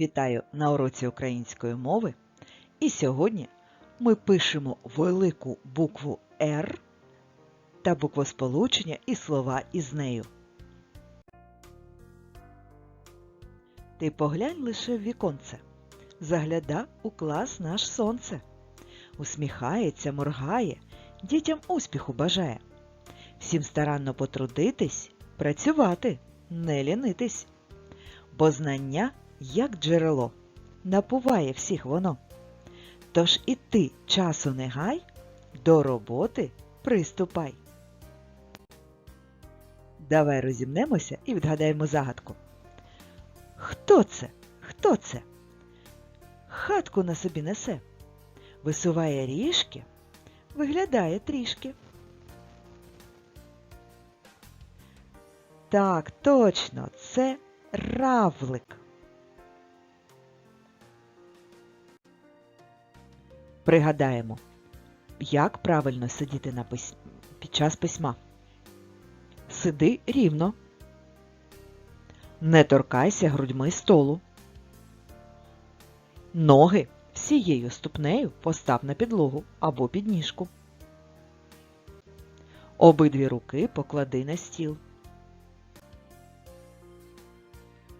Вітаю на уроці української мови. І сьогодні ми пишемо велику букву Р та буквосполучення і слова із нею. Ти поглянь лише в віконце. Загляда у клас наш сонце. Усміхається, моргає, дітям успіху бажає. Всім старанно потрудитись, працювати, не лінитись. Бо знання, як джерело, напуває всіх воно. Тож і ти часу не гай, до роботи приступай. Давай розімнемося і відгадаємо загадку. Хто це? Хто це? Хатку на собі несе, висуває ріжки, виглядає трішки. Так, точно, це равлик. Пригадаємо, як правильно сидіти на пис... під час письма. Сиди рівно. Не торкайся грудьми столу. Ноги всією ступнею постав на підлогу або підніжку. Обидві руки поклади на стіл.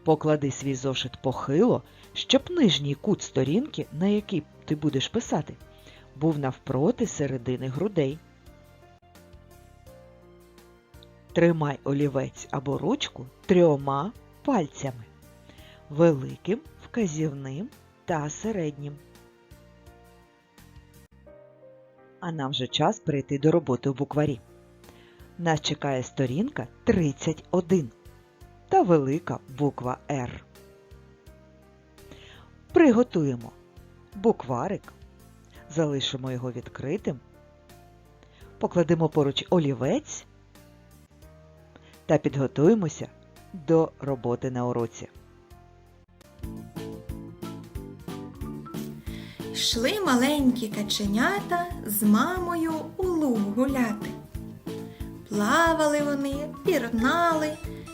Поклади свій зошит похило, щоб нижній кут сторінки, на який ти будеш писати, був навпроти середини грудей. Тримай олівець або ручку трьома пальцями великим, вказівним та середнім. А нам вже час перейти до роботи у букварі. Нас чекає сторінка 31 та велика буква Р. Приготуємо букварик, залишимо його відкритим, покладемо поруч олівець та підготуємося до роботи на уроці. Йшли маленькі каченята з мамою у луг гуляти. Плавали вони, пірнали,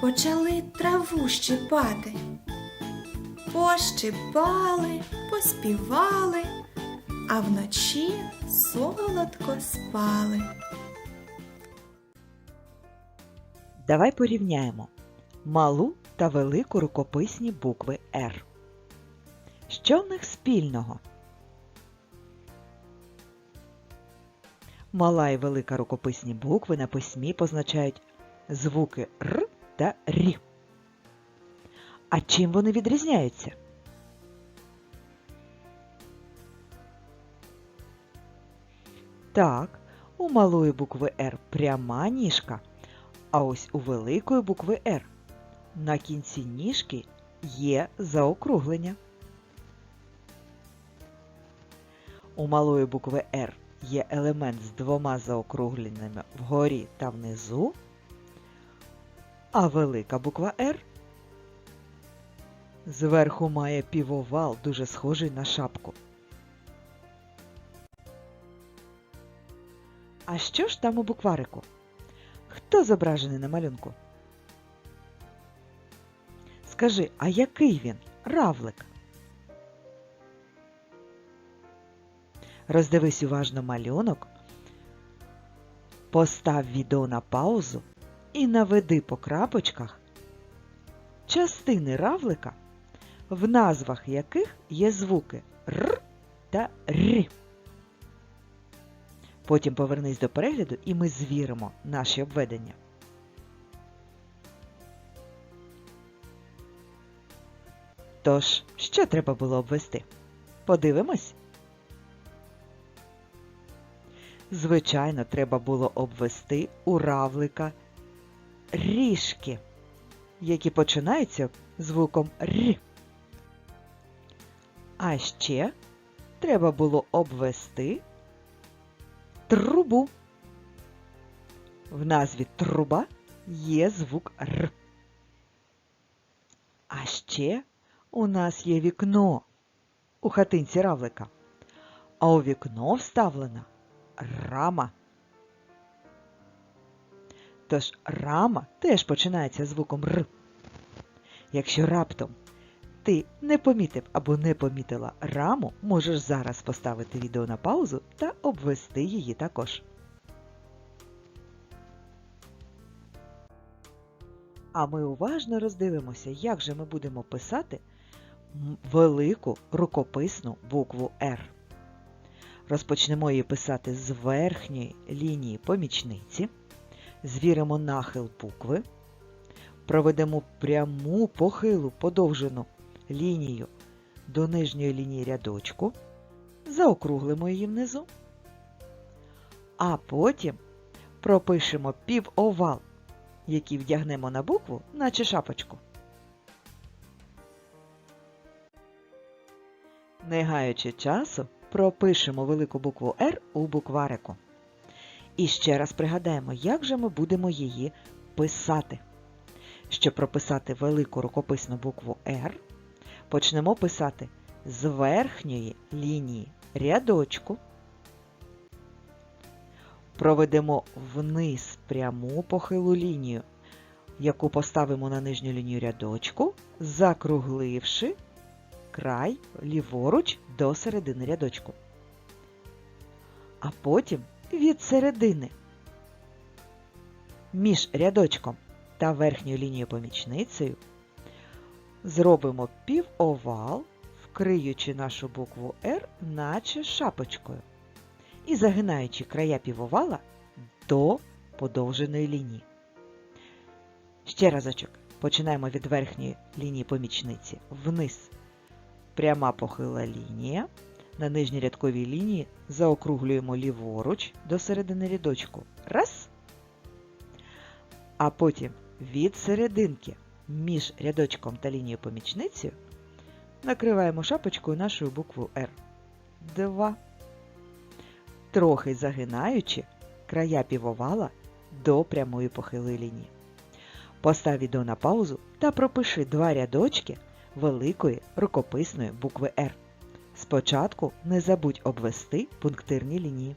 почали траву щипати. Пощипали, поспівали, а вночі солодко спали. Давай порівняємо малу та велику рукописні букви Р. Що в них спільного? Мала і велика рукописні букви на письмі позначають звуки Р та. А чим вони відрізняються? Так, у малої букви Р пряма ніжка, а ось у великої букви Р на кінці ніжки є заокруглення. У малої букви Р є елемент з двома заокругленнями вгорі та внизу, а велика буква Р зверху має півовал, дуже схожий на шапку. А що ж там у букварику? Хто зображений на малюнку? Скажи, а який він? Равлик? Роздивись уважно малюнок, постав відео на паузу і наведи по крапочках частини равлика, в назвах яких є звуки Р та Р. Потім повернись до перегляду і ми звіримо наші обведення. Тож, що треба було обвести? Подивимось. Звичайно, треба було обвести у равлика ріжки, які починаються звуком Р. А ще треба було обвести трубу. В назві труба є звук Р. А ще у нас є вікно у хатинці равлика. А у вікно вставлена рама. Тож рама теж починається звуком Р. Якщо раптом ти не помітив або не помітила раму, можеш зараз поставити відео на паузу та обвести її також. А ми уважно роздивимося, як же ми будемо писати велику рукописну букву R. Розпочнемо її писати з верхньої лінії помічниці, звіримо нахил букви, проведемо пряму похилу подовжену лінію до нижньої лінії рядочку, заокруглимо її внизу, а потім пропишемо півовал, який вдягнемо на букву, наче шапочку. Не гаючи часу, пропишемо велику букву R у букварику. І ще раз пригадаємо, як же ми будемо її писати. Щоб прописати велику рукописну букву R, почнемо писати з верхньої лінії рядочку, проведемо вниз пряму похилу лінію, яку поставимо на нижню лінію рядочку, закругливши край ліворуч до середини рядочку. А потім від середини між рядочком та верхньою лінією помічницею зробимо півовал, вкриючи нашу букву R наче шапочкою і загинаючи края півовала до подовженої лінії. Ще разочок. Починаємо від верхньої лінії помічниці вниз. Пряма похила лінія. На нижній рядковій лінії заокруглюємо ліворуч до середини рядочку. Раз. А потім від серединки між рядочком та лінією помічницею накриваємо шапочкою нашою букву R. Два. Трохи загинаючи края півовала до прямої похилої лінії. Постав відео на паузу та пропиши два рядочки великої рукописної букви R. Спочатку не забудь обвести пунктирні лінії.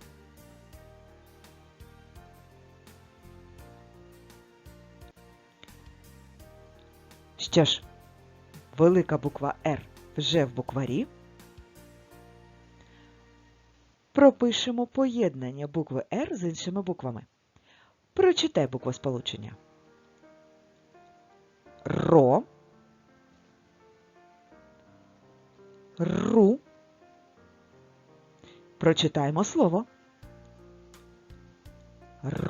Що ж, велика буква R вже в букварі. Пропишемо поєднання букви R з іншими буквами. Прочитай буквосполучення. Ро, ру. Прочитаємо слово.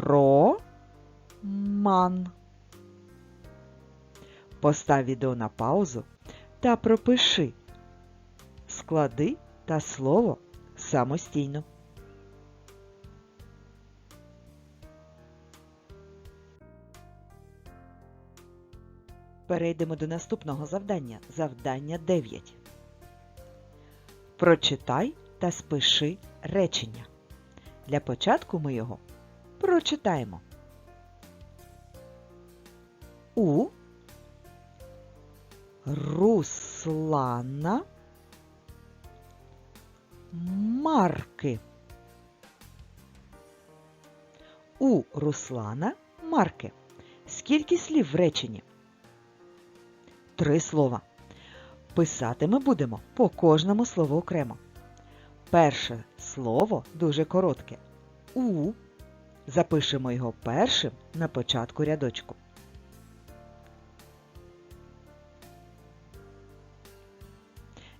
Роман. Постав відео на паузу та пропиши склади та слово самостійно. Перейдемо до наступного завдання. Завдання 9. Прочитай та спиши речення. Для початку ми його прочитаємо. У Руслана марки. У Руслана марки. Скільки слів в реченні? Три слова. Писати ми будемо по кожному слову окремо. Перше слово дуже коротке. У. Запишемо його першим на початку рядочку.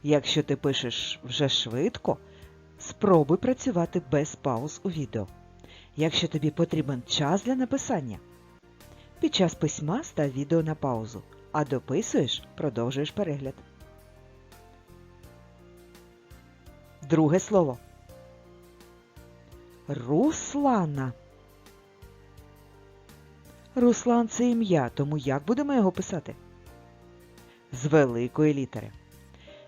Якщо ти пишеш вже швидко, спробуй працювати без пауз у відео. Якщо тобі потрібен час для написання, під час письма став відео на паузу, а дописуєш, продовжуєш перегляд. Друге слово. Руслана. Руслан це ім'я, тому як будемо його писати? З великої літери.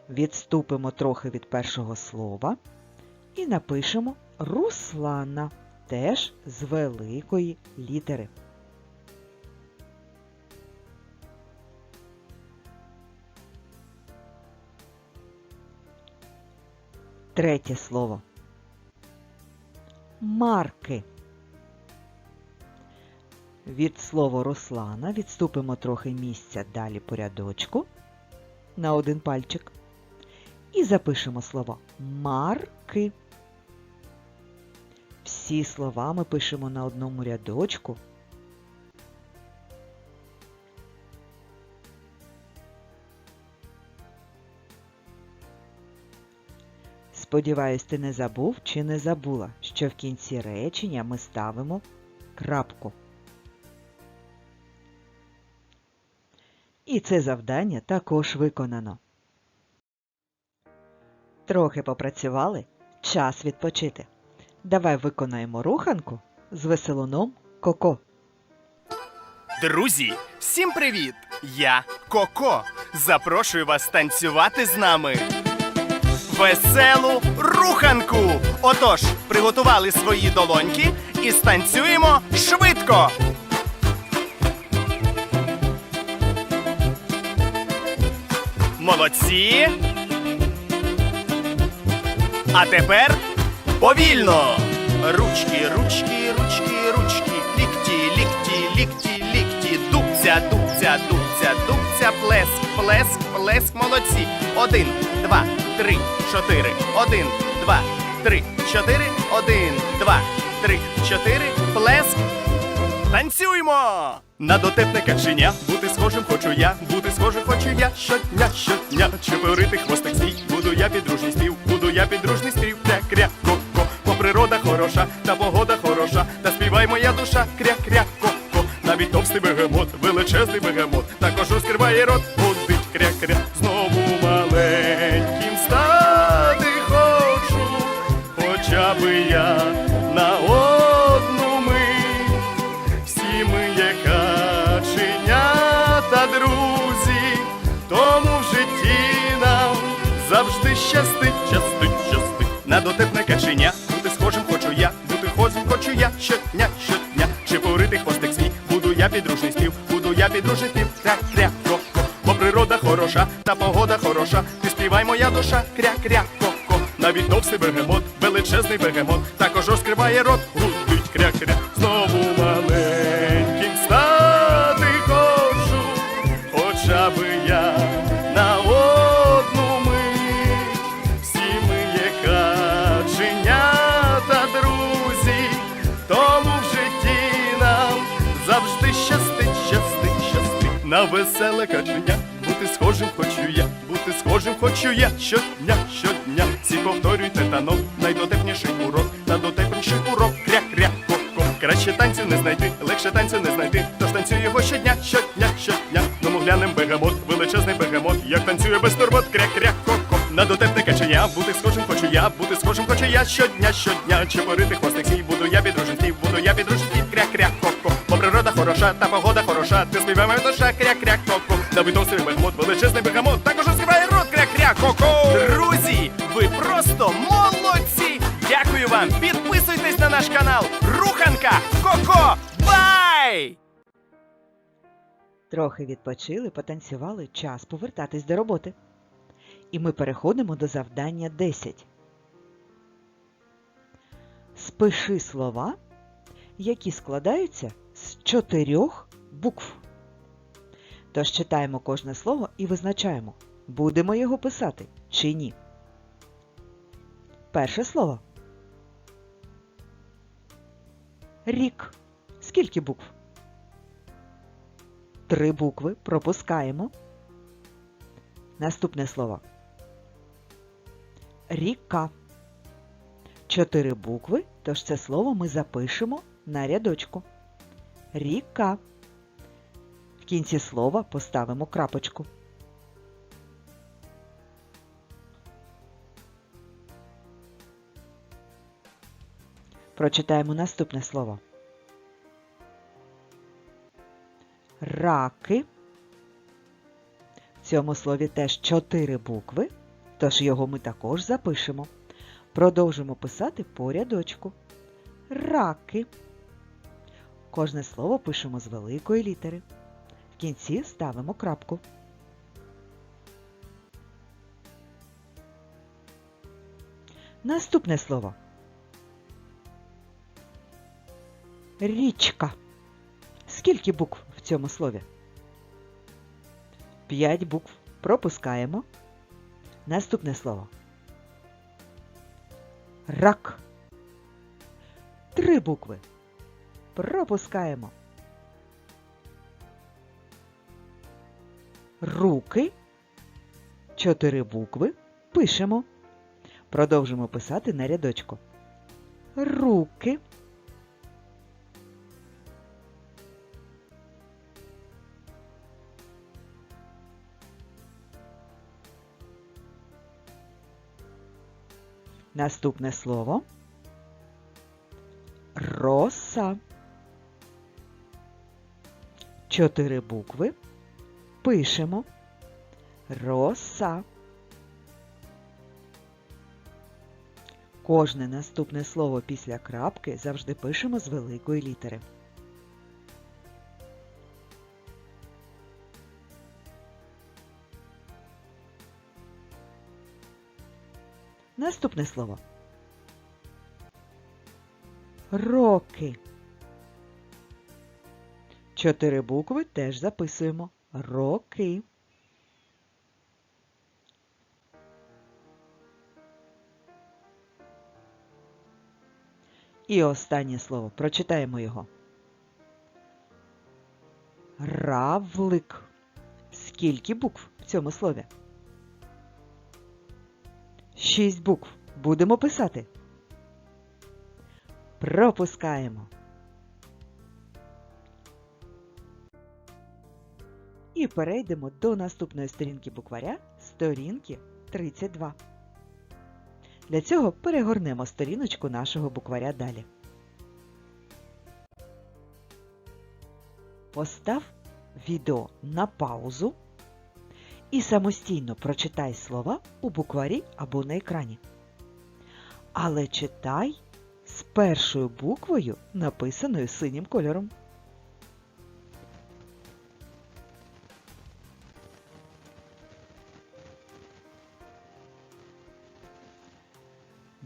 Відступимо трохи від першого слова і напишемо Руслана теж з великої літери. Третє слово. Марки. Від слова Руслана відступимо трохи місця далі по рядочку на один пальчик. І запишемо слово марки. Всі слова ми пишемо на одному рядочку. Сподіваюсь, ти не забув чи не забула, що в кінці речення ми ставимо крапку. І це завдання також виконано. Трохи попрацювали, час відпочити. Давай виконаємо руханку з веселуном Коко. Друзі, всім привіт! Я Коко. Запрошую вас танцювати з нами. Веселу руханку! Отож, приготували свої долоньки і станцюємо швидко. Молодці. А тепер повільно. Ручки, ручки, ручки, ручки, лікті, лікті, лікті, лікті, дубця, дубця, дубця, дубця, плеск, плеск, плеск, молодці. Один, два, три, чотири. Один, два, три, чотири. Один, два, три, чотири. Плеск. Танцюймо! На дотепне каченя бути схожим хочу я, бути схожим хочу я щодня, щодня. Чепурити хвостик свій, буду я підружний спів, буду я підружний спів, кря-кря, ко-ко. Бо природа хороша, та погода хороша, та співай моя душа, кря-кря, ко-ко. Навіть товстий бегемот, величезний бегемот, також розкриває рот, будить кря-кря. Знову завжди щастить, щастить, щастить. На дотепне каченя бути схожим хочу я, бути хозим хочу я щодня, щодня. Чепурити хвостик свій, буду я підружний спів, буду я підружний спів, кря-кря, ко-ко. Бо природа хороша, та погода хороша, ти співай моя душа, кря-кря, ко-ко. Навіть товстий себе величезний хочу я щодня, щодня. Всі повторюйте танок, найдотепніший урок, на дотепніший урок, кря-кря, ко-ко. Краще танцю не знайти, легше танцю не знайти, тож танцюй його щодня, щодня, щодня. Тому глянем бегемот, величезний бегемот, як танцює без турбот, кря-кря, ко-ко. На дотепне каченя, бути схожим хочу я, бути схожим хочу я щодня, щодня. Чепорити хвостик свій, буду я підружен спів, буду я підружен спів, кря-кря, ко-ко. Бо природа хороша, та погода хороша, ти співай моя душа, кря-кря, ко-ко. На бегемот, Трохи відпочили, потанцювали, час повертатись до роботи. І ми переходимо до завдання 10. Спиши слова, які складаються з чотирьох букв. Тож читаємо кожне слово і визначаємо, будемо його писати чи ні. Перше слово. Рік. Скільки букв? Три букви пропускаємо. Наступне слово. Ріка. чотири букви, тож це слово ми запишемо на рядочку. Ріка. В кінці слова поставимо крапочку. Прочитаємо наступне слово. Раки. В цьому слові теж чотири букви, тож його ми також запишемо. Продовжимо писати по рядочку. Раки. Кожне слово пишемо з великої літери. В кінці ставимо крапку. Наступне слово. Річка. Скільки букв цьому слові? П'ять букв. Пропускаємо. Наступне слово. Рак. Три букви. Пропускаємо. Руки. Чотири букви. Пишемо. Продовжимо писати на рядочку. Руки. Наступне слово. Роса. Чотири букви. Пишемо. Роса. Кожне наступне слово після крапки завжди пишемо з великої літери. Наступне слово. Роки. Чотири букви теж записуємо. Роки. І останнє слово. Прочитаємо його. Равлик. Скільки букв в цьому слові? Шість букв. Будемо писати. Пропускаємо. І перейдемо до наступної сторінки букваря, сторінки 32. Для цього перегорнемо сторіночку нашого букваря далі. Постав відео на паузу і самостійно прочитай слова у букварі або на екрані. Але читай з першою буквою, написаною синім кольором.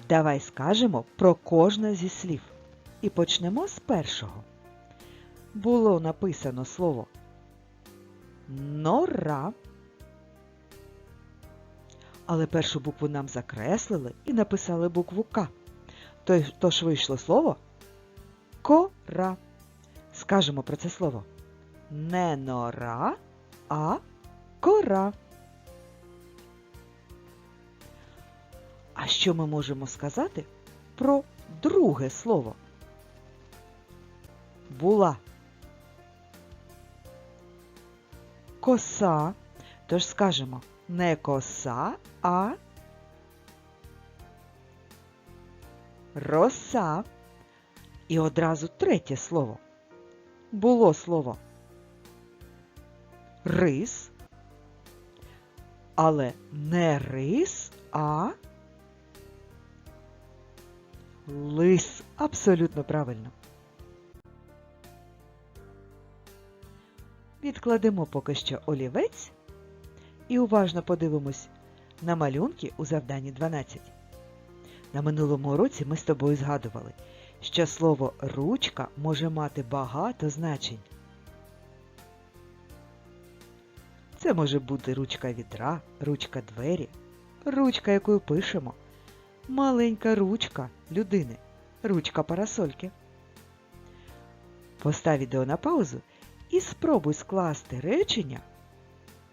Давай скажемо про кожне зі слів. І почнемо з першого. Було написано слово нора. Але першу букву нам закреслили і написали букву К. Тож- вийшло слово кора. Скажемо про це слово. Не нора, а кора. А що ми можемо сказати про друге слово? Була. Коса. Тож скажемо не коса, а роса. І одразу третє слово. Було слово рис, але не рис, а лис. Абсолютно правильно. Відкладемо поки що олівець і уважно подивимось на малюнки у завданні 12. На минулому уроці ми з тобою згадували, що слово ручка може мати багато значень. Це може бути ручка відра, ручка двері, ручка, якою пишемо, маленька ручка людини, ручка парасольки. Постав відео на паузу і спробуй скласти речення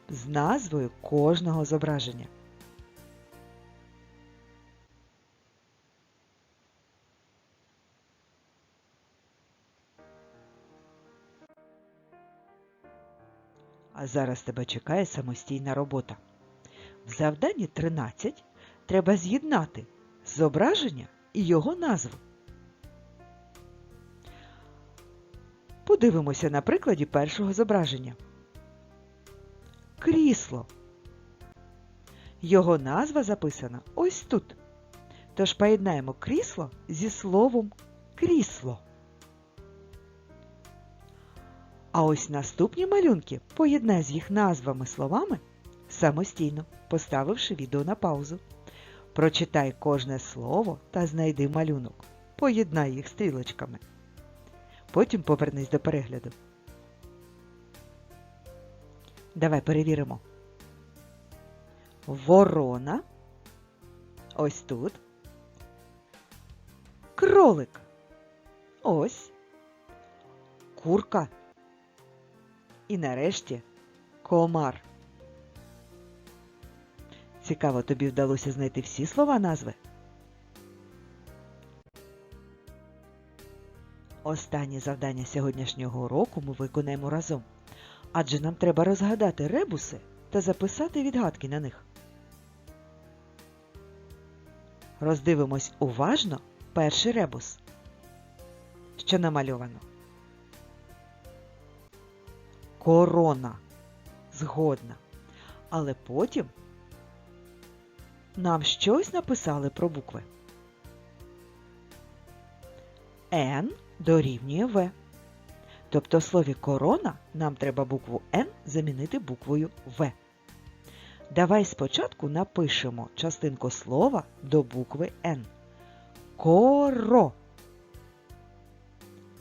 з назвою кожного зображення. А зараз тебе чекає самостійна робота. В завданні 13 треба з'єднати зображення і його назву. Подивимося на прикладі першого зображення. Крісло. Його назва записана ось тут. Тож поєднаємо крісло зі словом крісло. А ось наступні малюнки поєднай з їх назвами словами самостійно, поставивши відео на паузу. Прочитай кожне слово та знайди малюнок. Поєднай їх стрілочками. Потім повернись до перегляду. Давай перевіримо. Ворона. Ось тут. Кролик. Ось. Курка. І нарешті комар. Цікаво, тобі вдалося знайти всі слова назви? Останнє завдання сьогоднішнього уроку ми виконаємо разом. Адже нам треба розгадати ребуси та записати відгадки на них. Роздивимось уважно перший ребус. Що намальовано? Корона. Згодна. Але потім нам щось написали про букви. Н дорівнює В. Тобто в слові корона нам треба букву Н замінити буквою В. Давай спочатку напишемо частинку слова до букви Н. Коро.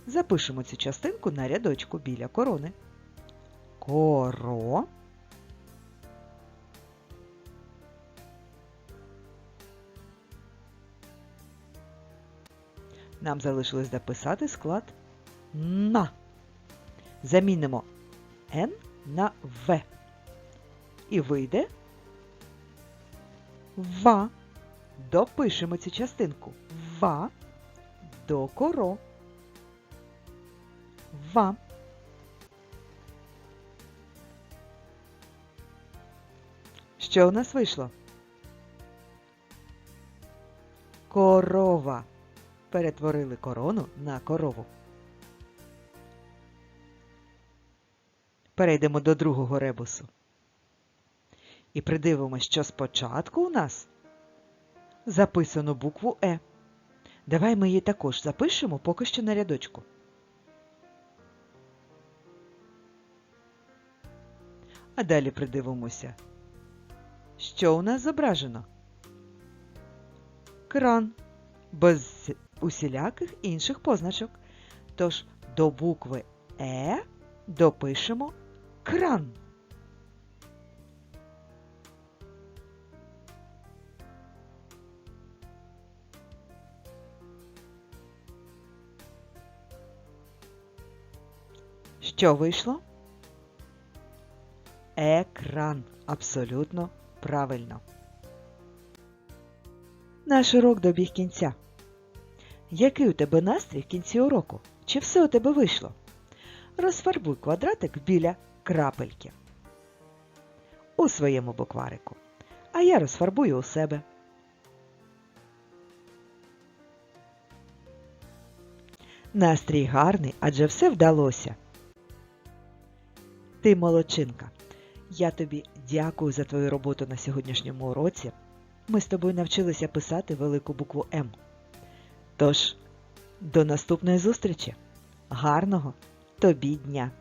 Запишемо цю частинку на рядочку біля корони. Коро. Нам залишилось записати склад на. Замінимо Н на В. І вийде ва. Допишемо цю частинку. Ва до коро. Ва. Що у нас вийшло? Корова. Перетворили корону на корову. Перейдемо до другого ребусу. І придивимось, що спочатку у нас записано букву Е. Давай ми її також запишемо поки що на рядочку. А далі придивимося, що у нас зображено? Кран без усіляких інших позначок. Тож до букви Е допишемо кран. Що вийшло? Екран. Абсолютно правильно. Наш урок добіг кінця. Який у тебе настрій в кінці уроку? Чи все у тебе вийшло? Розфарбуй квадратик біля крапельки у своєму букварику. А я розфарбую у себе. Настрій гарний, адже все вдалося. Ти молодчинка. Я тобі дякую за твою роботу на сьогоднішньому уроці. Ми з тобою навчилися писати велику букву М. Тож, до наступної зустрічі. Гарного тобі дня!